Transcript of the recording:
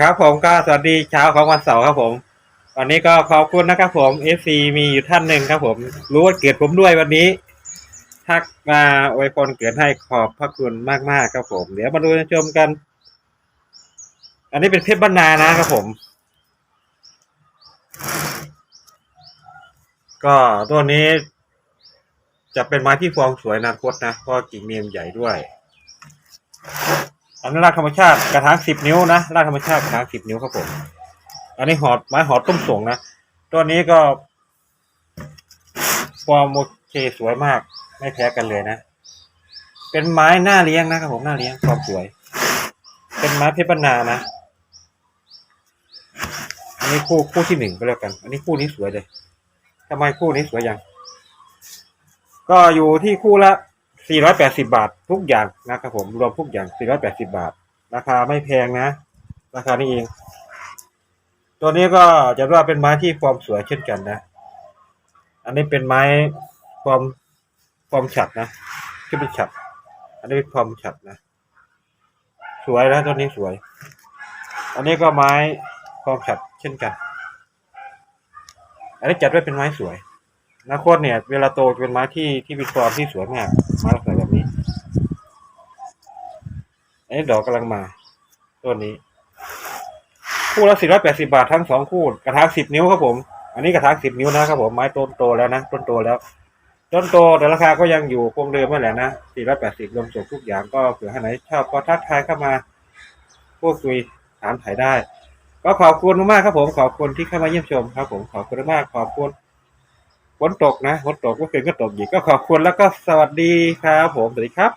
ครับผมก็สวัสดีเช้าของวันเสาร์ครับผม วันนี้ก็ขอบคุณนะครับผม FC มีอยู่ท่านหนึ่งครับผม รู้ว่าเกิดผมด้วยวันนี้ ทักมาอวยพรเกิดให้ขอบพระคุณมากๆครับผม เดี๋ยวมาดูชมกัน อันนี้เป็นเพชรบรรณานะครับผม ก็ตัวนี้ จะเป็นไม้ที่ฟอร์มสวยนาคตนะเพราะกิ่งเนียมใหญ่ด้วย อันนี้รากธรรมชาติกระถางสิบนิ้วนะรากธรรมชาติกระถางสิบนิ้วครับผม อันนี้หอดไม้หอดต้มส่งนะตัวนี้ก็ฟอร์มโอเคสวยมาก ไม่แพ้กันเลยนะ เป็นไม้หน้าเลี้ยงนะครับผมหน้าเลี้ยงความสวย เป็นไม้เพชรบรรณานะอันนี้คู่คู่ที่หนึ่งก็แล้วกัน อันนี้คู่นี้สวยเลยทำไมคู่นี้สวยย่างก็อยู่ที่คู่ละ 480 บาททุกอย่างนะครับผมรวมทุกอย่าง 480 บาท ราคาไม่แพงนะ ราคานี้เอง ตัวนี้ก็จะว่าเป็นไม้ที่ฟอร์มสวยเช่นกันนะ อันนี้เป็นไม้ฟอร์มฟอร์มฉัดนะที่เป็นฉัด อันนี้เป็นฟอร์มฉัดนะ สวยนะตัวนี้สวย อันนี้ก็ไม้ฟอร์มฉัดเช่นกัน อันนี้จัดไว้เป็นไม้สวย นาโคตเนี่ย เวลาโตจะเป็นไม้ที่ที่มีฟอร์มที่สวยมากไม้ลักษณะแบบนี้อันนี้ดอกกำลังมาต้นนี้ คู่ละสี่ร้อยแปดสิบาททั้งสองคู่ กระถางสิบนิ้วครับผม อันนี้กระถางสิบนิ้วนะครับผมไม้ต้นโตแล้วนะต้นโตแล้วต้นโตแต่ราคาก็ยังอยู่คงเดิมนั่นแหละนะสี่ร้อยแปดสิบรวมส่งทุกอย่างก็เผื่อให้ไหนชอบก็ทักทายเข้ามาพูดคุยถามถ่ายได้ ก็ขอบคุณมากๆครับผมขอบคุณที่เข้ามาเยี่ยมชมครับผมขอบคุณมากขอบคุณ ฝนตกนะฝนตกเมื่อคืนก็ตกอีกก็ขอบคุณแล้วก็สวัสดีครับผมสวัสดีครับ